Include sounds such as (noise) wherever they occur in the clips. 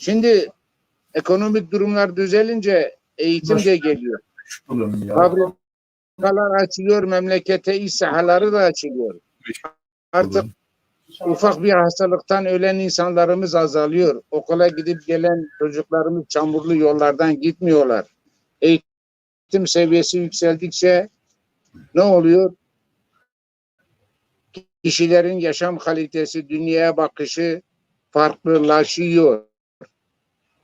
Şimdi ekonomik durumlar düzelince eğitim de geliyor. Ya. Fabrikalar açılıyor, memlekete iş sahaları da açılıyor. Artık ufak bir hastalıktan ölen insanlarımız azalıyor. Okula gidip gelen çocuklarımız çamurlu yollardan gitmiyorlar. Eğitim seviyesi yükseldikçe ne oluyor? Kişilerin yaşam kalitesi, dünyaya bakışı farklılaşıyor.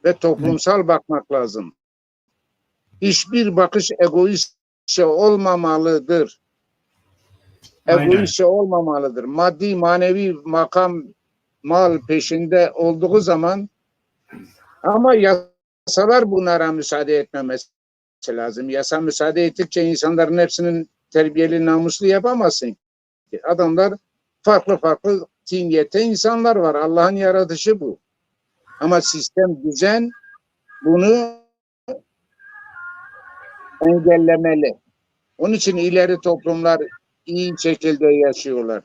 Ve toplumsal bakmak lazım. Hiçbir bakış egoistçe olmamalıdır. Egoistçe olmamalıdır. Maddi, manevi makam, mal peşinde olduğu zaman ama yasalar bunlara müsaade etmemesi lazım. Yasa müsaade ettikçe insanların hepsinin terbiyeli, namuslu yapamazsın. Adamlar farklı farklı zihniyette insanlar var. Allah'ın yaratışı bu. Ama sistem, düzen bunu engellemeli. Onun için ileri toplumlar iyi şekilde yaşıyorlar.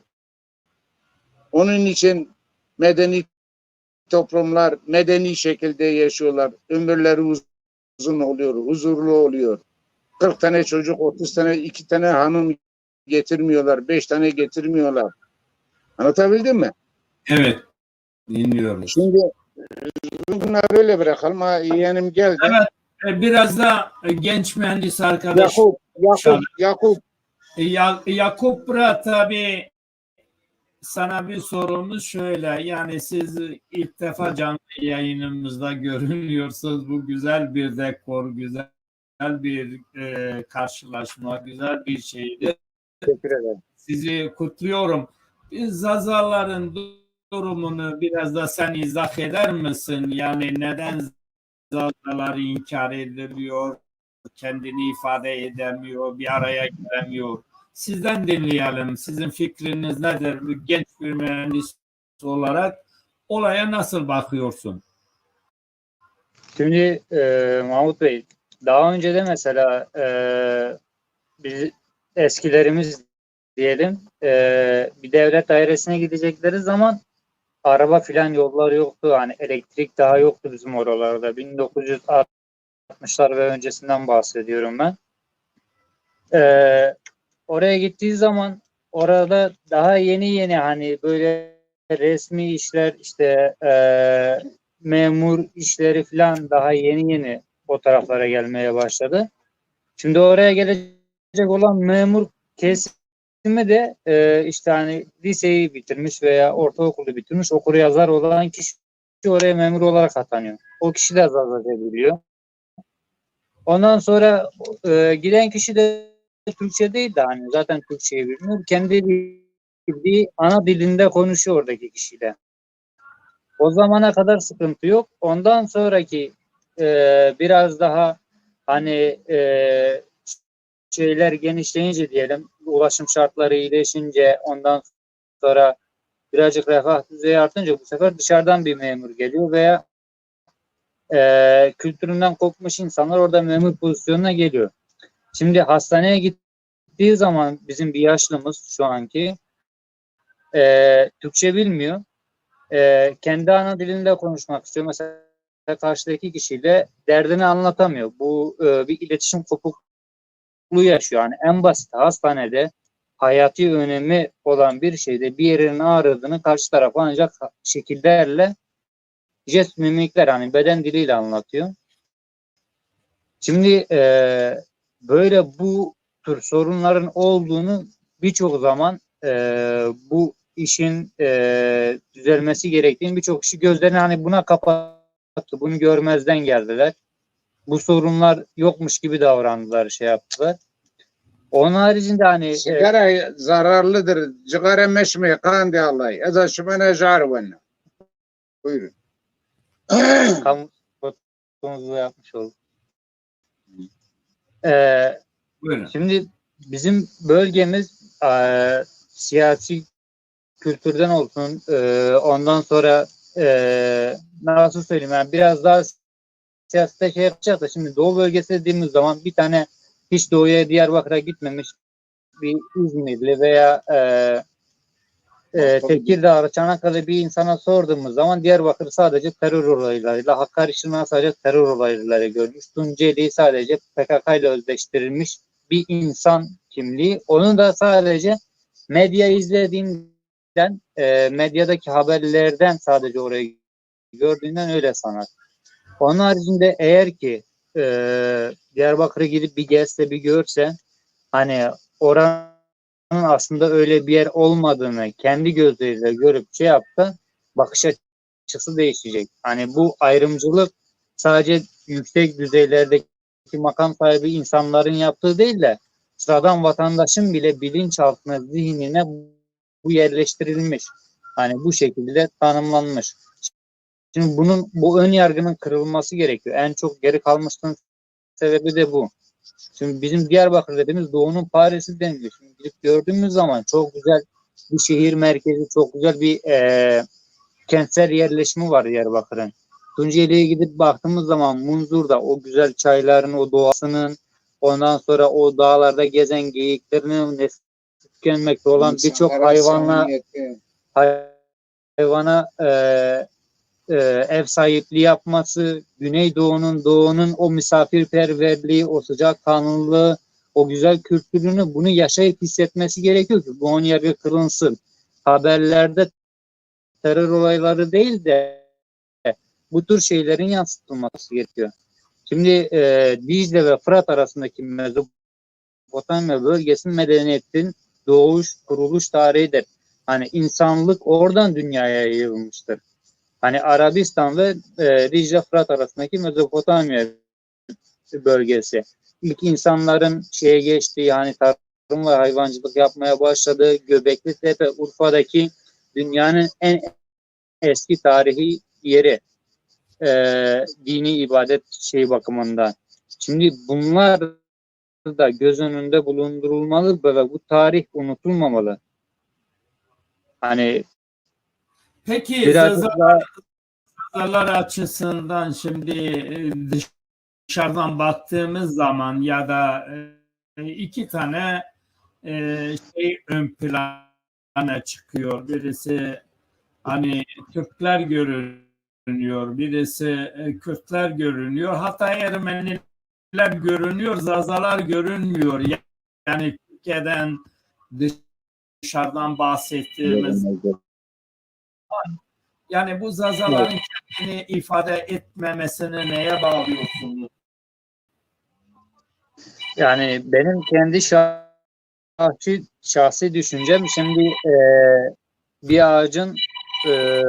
Onun için medeni toplumlar medeni şekilde yaşıyorlar. Ömürleri uz- uzun oluyor, huzurlu oluyor. 40 tane çocuk, 30 tane, 2 tane hanım getirmiyorlar, 5 tane getirmiyorlar. Anlatabildim mi? Evet. Dinliyoruz. Şimdi bunları öyle bırakalım. Ha, yeğenim geldi. Evet. E, Biraz da e, genç mühendis arkadaş Yakup, Yakup, Yakup. E, Ya- Yakup Bra tabii sana bir sorumuz şöyle. Yani siz ilk defa canlı yayınımızda görünüyorsunuz. Bu güzel bir dekor, güzel bir e, karşılaşma, güzel bir şeydi. Teşekkür ederim. Sizi kutluyorum. Biz Zazaların durumunu biraz da sen izah eder misin? Yani neden Zazalar inkar ediliyor, kendini ifade edemiyor, bir araya gelemiyor? Sizden dinleyelim. Sizin fikriniz nedir? Genç bir mühendis olarak olaya nasıl bakıyorsun? Şimdi e, Mahmut Bey, daha önce de mesela e, biz eskilerimiz diyelim e, bir devlet dairesine gidecekleri zaman araba filan yolları yoktu. Hani elektrik daha yoktu bizim oralarda. 1960'lar ve öncesinden bahsediyorum ben. E, oraya gittiği zaman orada daha yeni yeni hani böyle resmi işler işte e, memur işleri falan daha yeni yeni o taraflara gelmeye başladı. Şimdi oraya gelecek olan memur kesimi de e, işte hani liseyi bitirmiş veya ortaokulu bitirmiş okur yazar olan kişi oraya memur olarak atanıyor. O kişi de zazat ediliyor. Ondan sonra e, giden kişi de Türkçe değil de hani zaten Türkçeyi bilmiyor. Kendi bildiği ana dilinde konuşuyor oradaki kişiyle. O zamana kadar sıkıntı yok. Ondan sonraki e, biraz daha hani e, şeyler genişleyince diyelim, ulaşım şartları iyileşince ondan sonra birazcık refah düzeyi artınca bu sefer dışarıdan bir memur geliyor veya e, kültüründen kopmuş insanlar orada memur pozisyonuna geliyor. Şimdi hastaneye gittiği zaman bizim bir yaşlımız şu anki e, Türkçe bilmiyor e, kendi ana dilinde konuşmak istiyor. Mesela karşıdaki kişiyle derdini anlatamıyor. Bu e, bir iletişim kopukluğu yaşıyor. Yani en basit hastanede hayati önemi olan bir şeyde bir yerinin ağrıdığını karşı tarafa ancak şekillerle jest mimikler hani beden diliyle anlatıyor. Şimdi e, böyle bu tür sorunların olduğunu birçok zaman e, bu işin e, düzelmesi gerektiğini birçok kişi gözlerini hani buna kapattı. Bunu görmezden geldiler. Bu sorunlar yokmuş gibi davrandılar, şey yaptılar. Onun haricinde hani e, Sigara zararlıdır. Cigara meşme kan diye Allah. Eza şümene jarvanna. Buyurun. (clears throat) kamu spotunuzu yapmış olduk. Ee, Buyurun. Şimdi bizim bölgemiz eee, siyasi kültürden olsun, eee, ondan sonra eee, nasıl söyleyeyim yani biraz daha siyasete şey yapacak da şimdi Doğu bölgesi dediğimiz zaman bir tane hiç Doğu'ya Diyarbakır'a gitmemiş bir İzmirli veya eee, e, Tekirdağ, Çanakkale bir insana sorduğumuz zaman Diyarbakır sadece terör olaylarıyla, Hakkari Şırnağı sadece terör olayları görmüş. Tunceli sadece PKK ile özdeştirilmiş bir insan kimliği. Onu da sadece medya izlediğinden, e, medyadaki haberlerden sadece orayı gördüğünden öyle sanar. Onun haricinde eğer ki e, Diyarbakır'a gidip bir gezse bir görse hani oranın aslında öyle bir yer olmadığını kendi gözleriyle görüp şey yaptı bakış açısı değişecek. Hani bu ayrımcılık sadece yüksek düzeylerdeki makam sahibi insanların yaptığı değil de sıradan vatandaşın bile bilinçaltına zihnine bu yerleştirilmiş. Hani bu şekilde tanımlanmış. Şimdi bunun bu ön yargının kırılması gerekiyor. En çok geri kalmışlığın sebebi de bu. Şimdi bizim Diyarbakır dediğimiz Doğu'nun Paris'i deniliyor. Şimdi gidip gördüğümüz zaman çok güzel bir şehir merkezi, çok güzel bir eee kentsel yerleşimi var Diyarbakır'ın. Tunceli'ye gidip baktığımız zaman Munzur'da o güzel çayların, o doğasının, ondan sonra o dağlarda gezen geyiklerinin nesli tükenmekte olan birçok hayvanla hayvana e, e, ev sahipliği yapması, Güneydoğu'nun, Doğu'nun o misafirperverliği, o sıcak kanlılığı, o güzel kültürünü bunu yaşayıp hissetmesi gerekiyor ki bu ön yargı kırılsın. Haberlerde terör olayları değil de bu tür şeylerin yansıtılması gerekiyor. Şimdi e, Dicle ve Fırat arasındaki Mezopotamya bölgesinin medeniyetin doğuş, kuruluş tarihidir. Hani insanlık oradan dünyaya yayılmıştır. Hani Arabistan ve e, Dicle Fırat arasındaki Mezopotamya bölgesi. İlk insanların şeye geçtiği hani tarım ve hayvancılık yapmaya başladığı Göbekli Tepe Urfa'daki dünyanın en eski tarihi yeri e, dini ibadet şey bakımından. Şimdi bunlar da göz önünde bulundurulmalı ve bu tarih unutulmamalı. Hani Peki biraz zaza- daha zazalar açısından şimdi e, dışarıdan baktığımız zaman ya da e, iki tane e, şey ön plana çıkıyor. Birisi hani Türkler görünüyor, birisi Kürtler görünüyor. Hatta Ermeniler görünüyor, Zazalar görünmüyor. Yani Türkiye'den dışarıdan bahsettiğimiz yani bu Zazaların kendini ifade etmemesini neye bağlıyorsunuz? yani benim kendi şahsi, şahsi düşüncem şimdi e, bir ağacın e,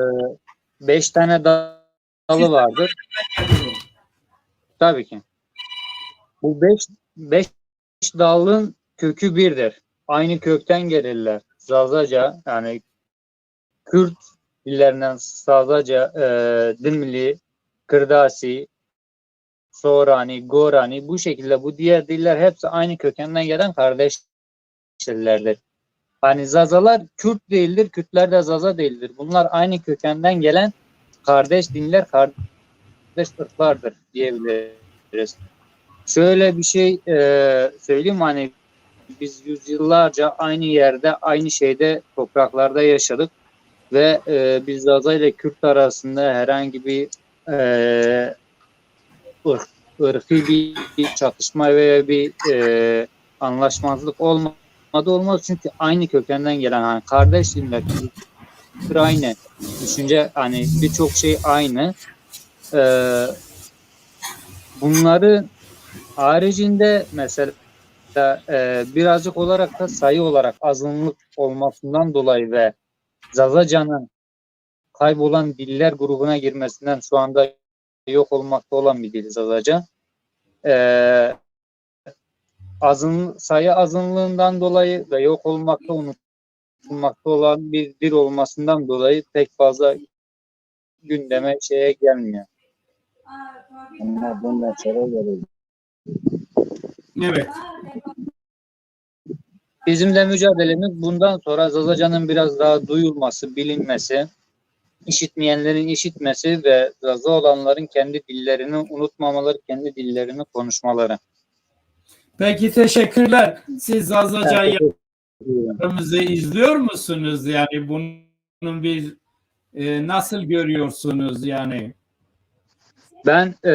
beş tane dalı vardır. Tabii ki. Bu beş, beş dalın kökü birdir. Aynı kökten gelirler. Zazaca yani Kürt dillerinden Zazaca, e, Dimli, Kırdasi, Sorani, Gorani bu şekilde bu diğer diller hepsi aynı kökenden gelen kardeş dillerdir. Hani Zazalar Kürt değildir, Kürtler de Zaza değildir. Bunlar aynı kökenden gelen kardeş dinler, kardeş ırklardır diyebiliriz. Şöyle bir şey e, söyleyeyim hani biz yüzyıllarca aynı yerde, aynı şeyde, topraklarda yaşadık ve e, biz Zaza ile Kürt arasında herhangi bir e, ırk, ırkı bir, bir çatışma veya bir e, anlaşmazlık olmadı olmaz. Çünkü aynı kökenden gelen hani kardeş kültür aynı. Düşünce hani birçok şey aynı. Ee, bunları haricinde mesela e, birazcık olarak da sayı olarak azınlık olmasından dolayı ve Zazacan'ın kaybolan diller grubuna girmesinden şu anda yok olmakta olan bir dil Zazaca. Ee, azın, sayı azınlığından dolayı ve yok olmakta unutulmakta olan bir dil olmasından dolayı pek fazla gündeme şeye gelmiyor. Bundan sonra. Evet. Bizim de mücadelemiz bundan sonra Zazacan'ın biraz daha duyulması, bilinmesi, işitmeyenlerin işitmesi ve Zaza olanların kendi dillerini unutmamaları, kendi dillerini konuşmaları. Peki teşekkürler. Siz Zazaca Evet, yapımızı izliyor musunuz? Yani bunu bir e, nasıl görüyorsunuz yani? Ben e,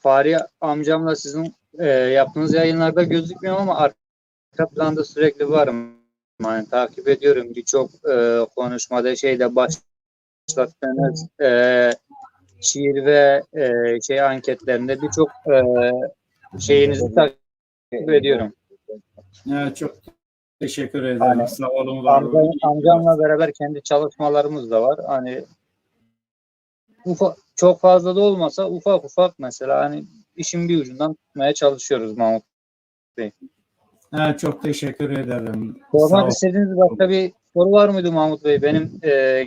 Fahri amcamla sizin e, yaptığınız yayınlarda gözükmüyorum ama arka planda sürekli varım. Yani takip ediyorum birçok e, konuşmada şeyde başlattığınız e, şiir ve e, şey anketlerinde birçok e, şeyinizi takip ediyorum. Evet, çok teşekkür ederim. Aynen. Sağ olun. Amcam, amcamla beraber kendi çalışmalarımız da var. Hani ufa, çok fazla da olmasa ufak ufak mesela hani işin bir ucundan tutmaya çalışıyoruz Mahmut. Evet, çok teşekkür ederim. Sormak istediğiniz başka bir soru var mıydı Mahmut Bey? Benim e,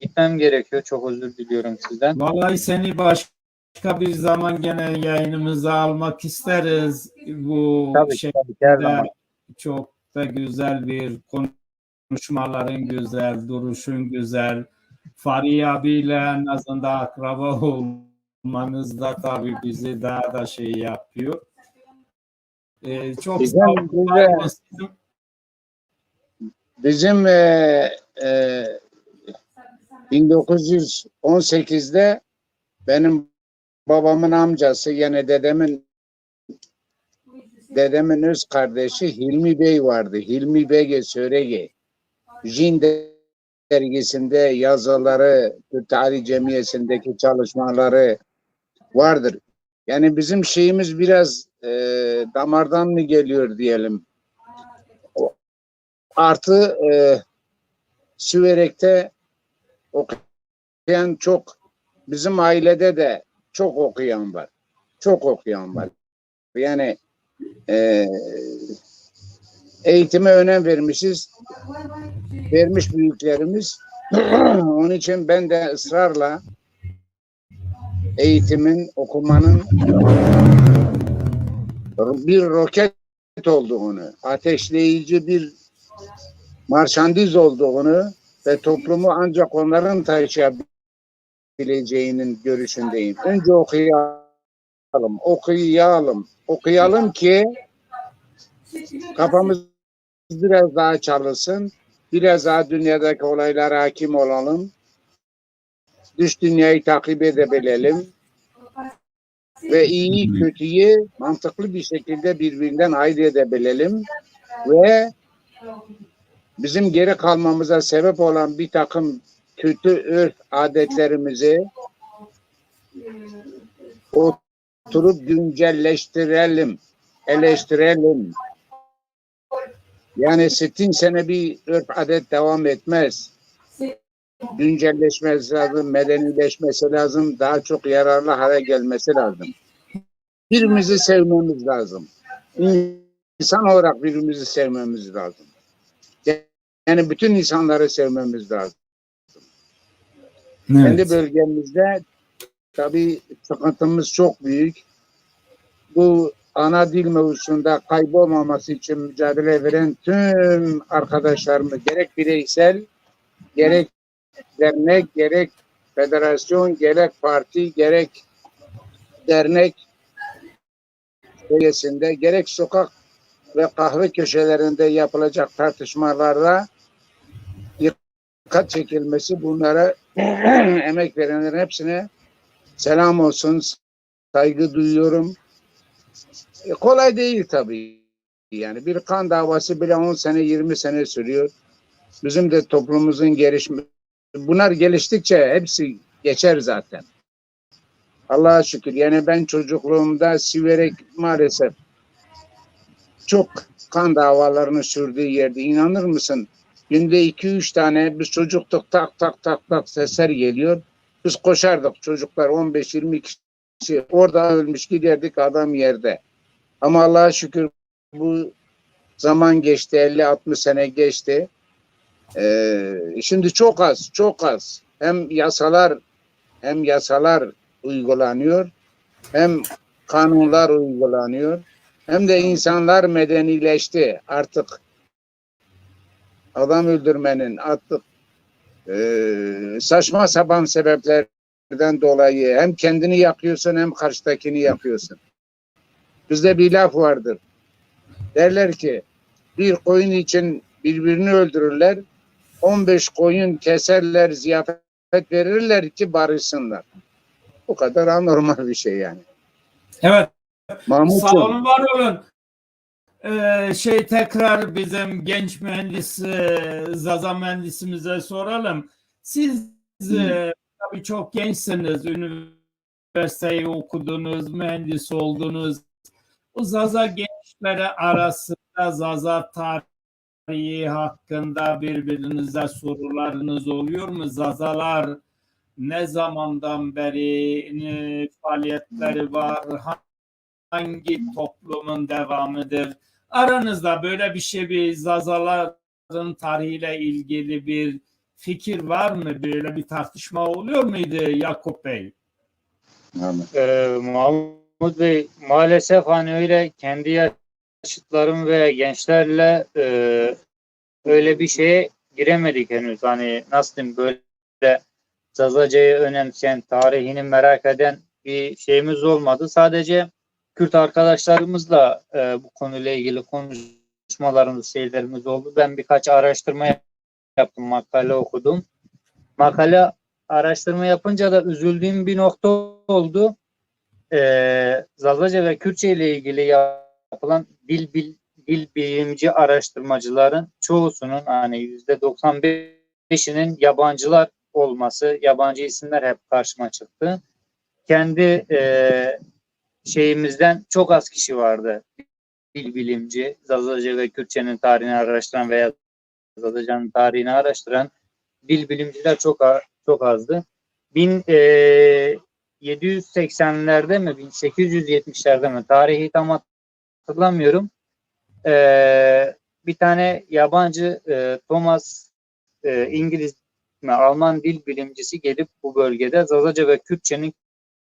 gitmem gerekiyor. Çok özür diliyorum sizden. Vallahi seni başka bir zaman gene yayınımıza almak isteriz. Bu Tabii ki, tabii çok da güzel bir konuşmaların güzel, duruşun güzel. Fahri abiyle en azından akraba olmanız da tabii bizi daha da şey yapıyor. Ee, çok Bizim- sağ olun. sizin. Bizim e, e, 1918'de benim babamın amcası yani dedemin dedemin öz kardeşi Hilmi Bey vardı. Hilmi Bey Sörege. Jin dergisinde yazıları, Türk Tarih Cemiyesi'ndeki çalışmaları vardır. Yani bizim şeyimiz biraz e, damardan mı geliyor diyelim. Artı e, Süverek'te okuyan çok bizim ailede de çok okuyan var. Çok okuyan var. Yani e, eğitime önem vermişiz. Vermiş büyüklerimiz. (clears throat) Onun için ben de ısrarla eğitimin, okumanın bir roket olduğunu, ateşleyici bir marşandiz olduğunu ve toplumu ancak onların taşıyabileceğinin görüşündeyim. Önce okuyalım, okuyalım, okuyalım ki kafamız biraz daha çalışsın, biraz daha dünyadaki olaylara hakim olalım, dış dünyayı takip edebilelim ve iyi kötüyü mantıklı bir şekilde birbirinden ayırt edebilelim ve bizim geri kalmamıza sebep olan bir takım kötü örf adetlerimizi oturup güncelleştirelim, eleştirelim. Yani 60 sene bir örf adet devam etmez. Güncelleşmesi lazım, medenileşmesi lazım, daha çok yararlı hale gelmesi lazım. Birbirimizi sevmemiz lazım. İnsan olarak birbirimizi sevmemiz lazım. Yani bütün insanları sevmemiz lazım. Kendi Evet. bölgemizde tabii sıkıntımız çok büyük. Bu ana dil mevzusunda kaybolmaması için mücadele veren tüm arkadaşlarımız gerek bireysel, gerek dernek, gerek federasyon, gerek parti, gerek dernek seviyesinde, gerek sokak ve kahve köşelerinde yapılacak tartışmalarda dikkat çekilmesi bunlara (clears throat) emek verenlerin hepsine selam olsun, saygı duyuyorum. E, kolay değil tabii. Yani bir kan davası bile 10 sene 20 sene sürüyor. Bizim de toplumumuzun gelişme bunlar geliştikçe hepsi geçer zaten. Allah'a şükür. Yani ben çocukluğumda Siverek maalesef çok kan davalarını sürdüğü yerde inanır mısın? Günde iki üç tane biz çocuktuk tak tak tak tak sesler geliyor. Biz koşardık çocuklar 15-20 kişi orada ölmüş giderdik adam yerde. Ama Allah'a şükür bu zaman geçti 50-60 sene geçti. Ee, şimdi çok az çok az hem yasalar hem yasalar uygulanıyor hem kanunlar uygulanıyor hem de insanlar medenileşti artık adam öldürmenin artık e, saçma sapan sebeplerden dolayı hem kendini yakıyorsun hem karşıdakini yakıyorsun. Bizde bir laf vardır. Derler ki bir koyun için birbirini öldürürler. 15 koyun keserler, ziyafet verirler ki barışsınlar. Bu kadar anormal bir şey yani. Evet Sağ Mahmutcuğum, olun, var olun. Ee, şey tekrar bizim genç mühendis e, Zaza mühendisimize soralım. Siz e, tabii çok gençsiniz. Üniversiteyi okudunuz, mühendis oldunuz. Bu Zaza gençleri arasında Zaza tarihi hakkında birbirinize sorularınız oluyor mu? Zazalar ne zamandan beri faaliyetleri var? hangi toplumun devamıdır? Aranızda böyle bir şey bir Zazaların tarihiyle ilgili bir fikir var mı? Böyle bir tartışma oluyor muydu Yakup Bey? Ee, Mahmut Bey maalesef hani öyle kendi yaşıtlarım ve gençlerle e, öyle bir şeye giremedik henüz. Hani nasıl diyeyim böyle Zazaca'yı önemseyen, tarihini merak eden bir şeyimiz olmadı. Sadece Kürt arkadaşlarımızla e, bu konuyla ilgili konuşmalarımız, şeylerimiz oldu. Ben birkaç araştırma yaptım, makale okudum. Makale araştırma yapınca da üzüldüğüm bir nokta oldu. Ee, Zazaca ve Kürtçe ile ilgili yapılan dil, bil, dil bilimci araştırmacıların çoğusunun hani yüzde 95'inin yabancılar olması, yabancı isimler hep karşıma çıktı. Kendi e, şeyimizden çok az kişi vardı. Dil bilimci, Zazaca ve Kürtçenin tarihini araştıran veya Zazaca'nın tarihini araştıran dil bilimciler çok çok azdı. e, 1780'lerde mi 1870'lerde mi tarihi tam hatırlamıyorum. Ee, bir tane yabancı e, Thomas e, İngiliz mi Alman dil bilimcisi gelip bu bölgede Zazaca ve Kürtçenin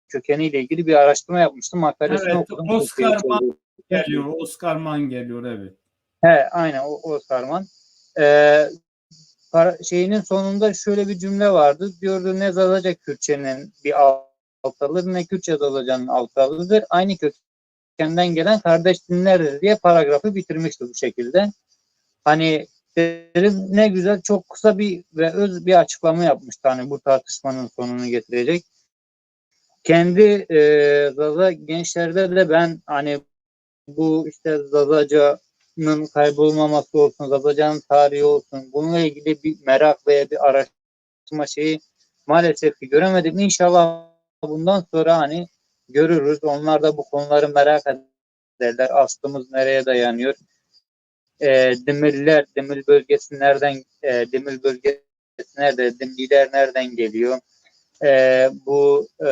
kökeniyle ilgili bir araştırma yapmıştı. Makalesini Evet, okudum. Oscar Mann geliyor. Oscar Mann geliyor evet. He, aynen o, o Sarman. Ee, para- şeyinin sonunda şöyle bir cümle vardı. Diyordu ne Zazaca Kürtçenin bir altalıdır ne Kürtçe Zazaca'nın altalıdır. Aynı kökenden gelen kardeş dinlerdir diye paragrafı bitirmişti bu şekilde. Hani derim ne güzel çok kısa bir ve öz bir açıklama yapmıştı. Hani bu tartışmanın sonunu getirecek. Kendi e, Zaza gençlerde de ben hani bu işte Zazaca'nın kaybolmaması olsun, Zazaca'nın tarihi olsun, bununla ilgili bir merak veya bir araştırma şeyi maalesef ki göremedim. İnşallah bundan sonra hani görürüz. Onlar da bu konuları merak ederler. Aslımız nereye dayanıyor? E, Dimiller, Dimil bölgesi nereden, e, Dimil bölgesi nerede, Dimliler nereden geliyor? E, bu e,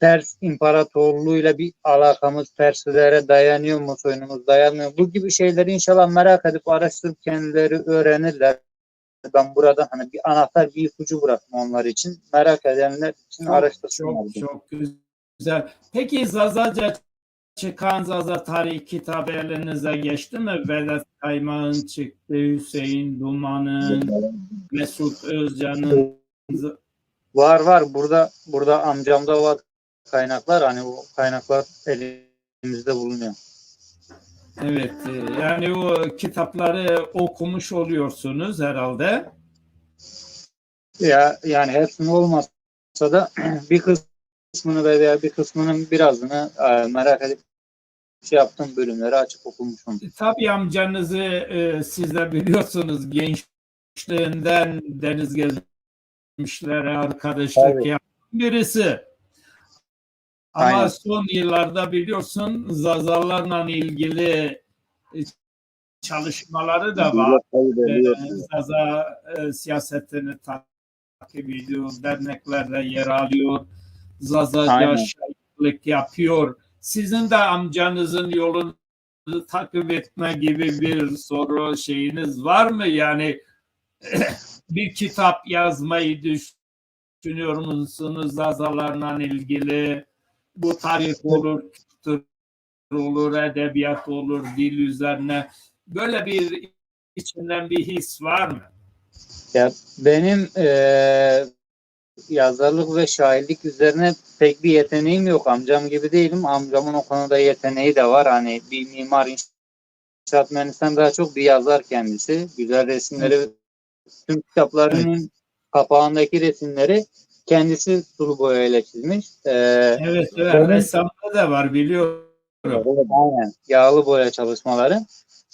Pers İmparatorluğu'yla bir alakamız Perslilere dayanıyor mu, soyunumuz dayanmıyor mu? Bu gibi şeyleri inşallah merak edip araştırıp kendileri öğrenirler. Ben burada hani bir anahtar, bir ipucu bıraktım onlar için. Merak edenler için Çok, araştırsınlar. çok, çok güzel. Peki Zazaca çıkan Zaza tarih kitabı elinize geçti mi? Vedat Kaymağ'ın çıktı, Hüseyin Duman'ın, Mesut Özcan'ın. Var var burada burada amcamda var kaynaklar hani o kaynaklar elimizde bulunuyor. Evet, e, yani o kitapları okumuş oluyorsunuz herhalde. Ya yani hepsini olmasa da (clears throat) bir kısmını veya bir kısmının birazını e, merak edip şey yaptığım bölümleri açıp okumuşum. Tabii amcanızı e, siz de biliyorsunuz gençliğinden deniz gezmişlere arkadaşlık yapan birisi. Ama Aynen. son yıllarda biliyorsun Zazalarla ilgili e, çalışmaları da var. E, Zaza e, siyasetini takip ediyor, derneklerle yer alıyor. Aynen. şahitlik yapıyor. Sizin de amcanızın yolunu takip etme gibi bir soru şeyiniz var mı? Yani (clears throat) bir kitap yazmayı düşünüyor musunuz Zazalarla ilgili? Bu tarih olur, kültür olur, edebiyat olur, dil üzerine. Böyle bir içinden bir his var mı? Ya benim eee, yazarlık ve şairlik üzerine pek bir yeteneğim yok. Amcam gibi değilim. Amcamın o konuda yeteneği de var. Hani bir mimar inşaat mühendisinden daha çok bir yazar kendisi. Güzel resimleri tüm kitaplarının kapağındaki resimleri kendisi sulu boyayla çizmiş. Ee, Evet, evet. Benim- Ressamda da var biliyorum. Evet, aynen. Yağlı boya çalışmaları.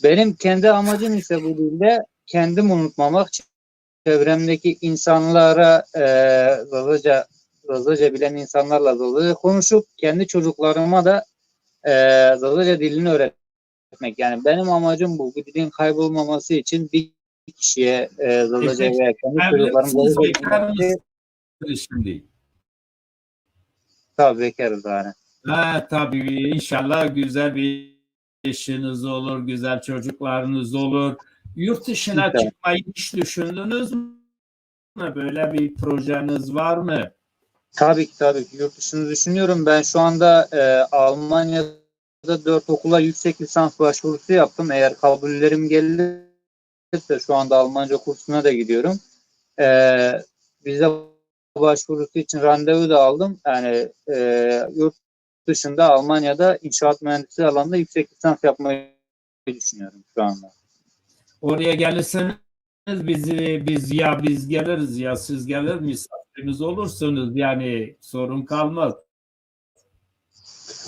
Benim kendi amacım ise bu dilde kendim unutmamak, çevremdeki insanlara e, Zazaca, Zazaca bilen insanlarla Zazaca konuşup kendi çocuklarıma da e, Zazaca dilini öğretmek. Yani benim amacım bu. Bu dilin kaybolmaması için bir kişiye e, Zazaca veya kendi Evli mısınız şimdi? Tabii bekarız. Ha, tabii inşallah güzel bir eşiniz olur, güzel çocuklarınız olur. Yurt dışına İnşallah. çıkmayı hiç düşündünüz mü? Böyle bir projeniz var mı? Tabii ki tabii ki yurt dışını düşünüyorum. Ben şu anda e, Almanya'da dört okula yüksek lisans başvurusu yaptım. Eğer kabullerim gelirse şu anda Almanca kursuna da gidiyorum. E, vize başvurusu için randevu da aldım. Yani e, yurt dışında Almanya'da inşaat mühendisliği alanında yüksek lisans yapmayı düşünüyorum şu anda. Oraya gelirseniz bizi biz ya biz geliriz ya siz gelir misafirimiz olursunuz yani sorun kalmaz.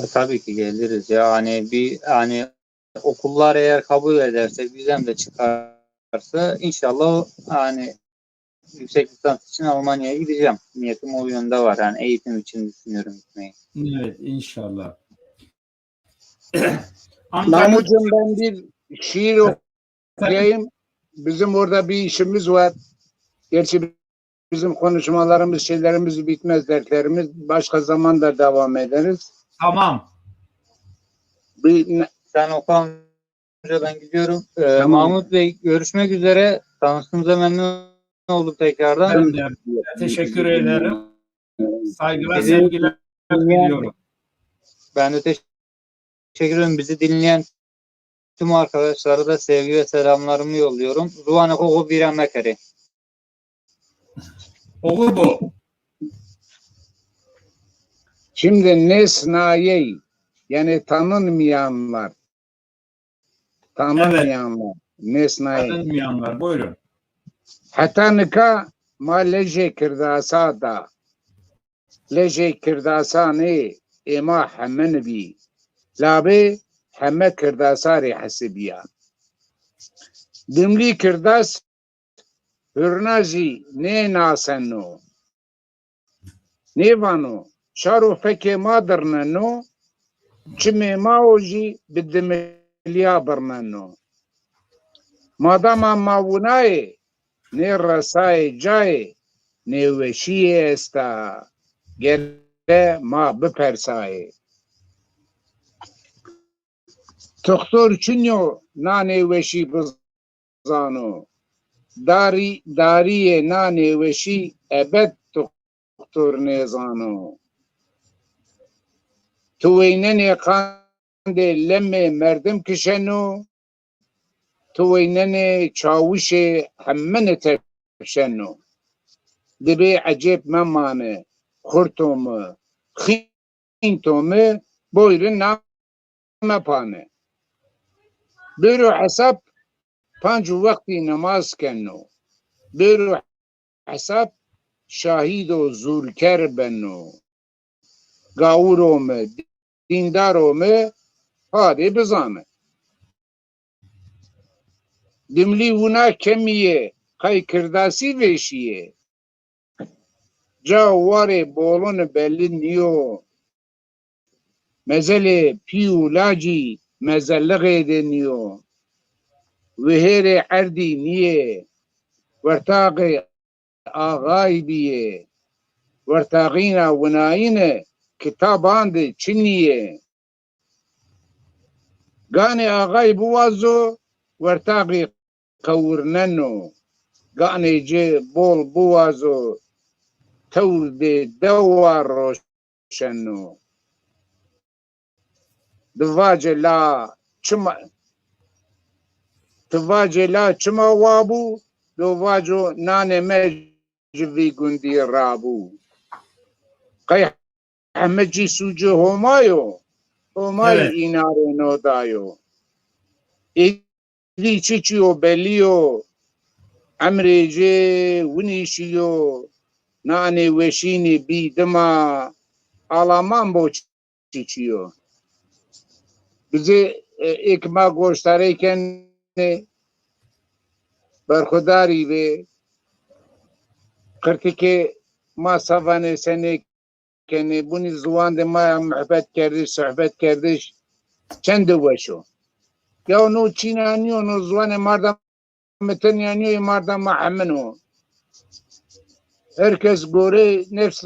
E, Tabii ki geliriz ya hani bir hani okullar eğer kabul ederse vizem de çıkarsa inşallah hani yüksek lisans için Almanya'ya gideceğim. Niyetim o yönde var. Yani eğitim için düşünüyorum gitmeyi. Evet inşallah. (coughs) Mahmut'cum ben bir şiir okuyayım. Bizim orada bir işimiz var. Gerçi bizim konuşmalarımız, şeylerimiz bitmez, dertlerimiz. Başka zaman da devam ederiz. tamam. Bir, Sen amca ben gidiyorum. Ee, Tamam. Mahmut Bey görüşmek üzere. Tanıştığımıza memnun oldum tekrardan. Ben de teşekkür ederim. Saygılar, Bizi sevgiler diliyorum. Ben de teşekkür ederim. Bizi dinleyen tüm arkadaşlara da sevgi ve selamlarımı yolluyorum. Zuhane koku bir emekeri. Oğlu bu. Şimdi nesnaye yani tanınmayanlar tanınmayanlar nesnaye Tanınmayanlar buyurun. حتا نکا ما لەژێ کرداسادا لەژێ کرداسانێ ئێمە حەمە نبی. لابێ حەمە کرداساری حەسبیە دملی کرداس هورناژی نێ ناسەن و نێوان و شار و فەکێ ما دەرنەن و چ مێماوەژی بدملیا بڕنەن و ماداما ماونایە رسای جای نوشی است گره ما بپرسای تختور چنیو نانوشی بزانو داری داری نانوشی ابد تختور نیزانو تو وینن قانده لم مردم کشنو merdim kişenu tu ne çavuşe hemmene tepşenu dibe acep memane kurtumu xintomu buyurun namapane Biru hesap pancu vakti namaz kenno. Biru hesap şahid o zulker benno. Gavuro mu, dindaro mu, hadi bizane. Dimli vuna kemiye kay kirdasî veşiye. Ca warê bolon belli niyo. Mezelê pî û lacî mezelliğê de niyo. Niye. Wertaqê ağay biye. Wertaqîna winayîne kitaban de çi niye. Ganê ağay buwazo kavurneno ganece bol boğazo tevde deva roşeno dvace la çıma dvace la çıma vabu dovaco nane mecvi gundi rabu. Kay hameci sucu homayo homayo evet. inare nodayo e çiçiyor, belliyor. Emrece, winişiyor. Nane veşini bidima. Alaman bo çiçiyor. Bizi e, ekmek gösterirken e, berkudari ve kırtıki ma savane seni kene bunu zuvan de ma muhabbet kerdi, sohbet kerdi. Çend veşo. يا نو چینانیو نو زوان مردم نيو مردم ما هر کس غوري نفس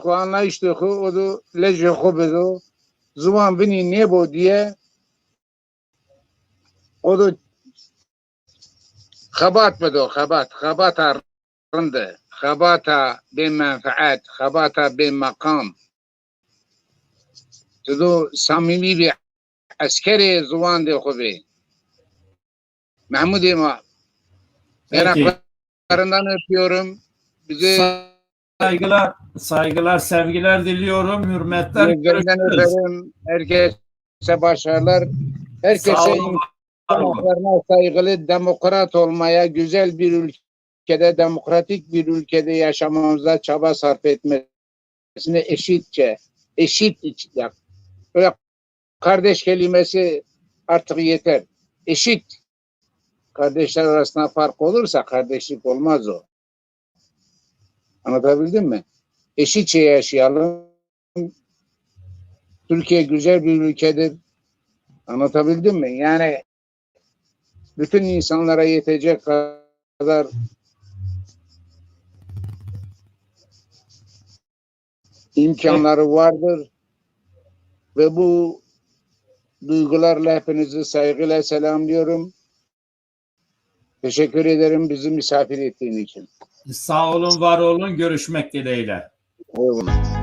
خو آنایشت خو أو دو لجه خو بدو زوان بینی نیبو دي أو دو خبات بدو خبات. خبات رند خبات بمنفعات خبات بمقام تدو صميمي بي عسكري زوان دي خوبي Mahmud İma. Peki. Yanaklarından öpüyorum. Bizi Saygılar, saygılar, sevgiler diliyorum. Hürmetler. gözlerinden görüşürüz. öperim. Herkese başarılar. Herkese Sağ olun. insan haklarına saygılı, demokrat olmaya, güzel bir ülkede, demokratik bir ülkede yaşamamıza çaba sarf etmesini eşitçe, eşit yap. Kardeş kelimesi artık yeter. Eşit. Kardeşler arasında fark olursa kardeşlik olmaz o. Anlatabildim mi? Eşitçe yaşayalım. Türkiye güzel bir ülkedir. Anlatabildim mi? Yani bütün insanlara yetecek kadar imkanları vardır. Ve bu duygularla hepinizi saygıyla selamlıyorum. Teşekkür ederim bizi misafir ettiğin için. Sağ olun, var olun. Görüşmek dileğiyle. Eyvallah.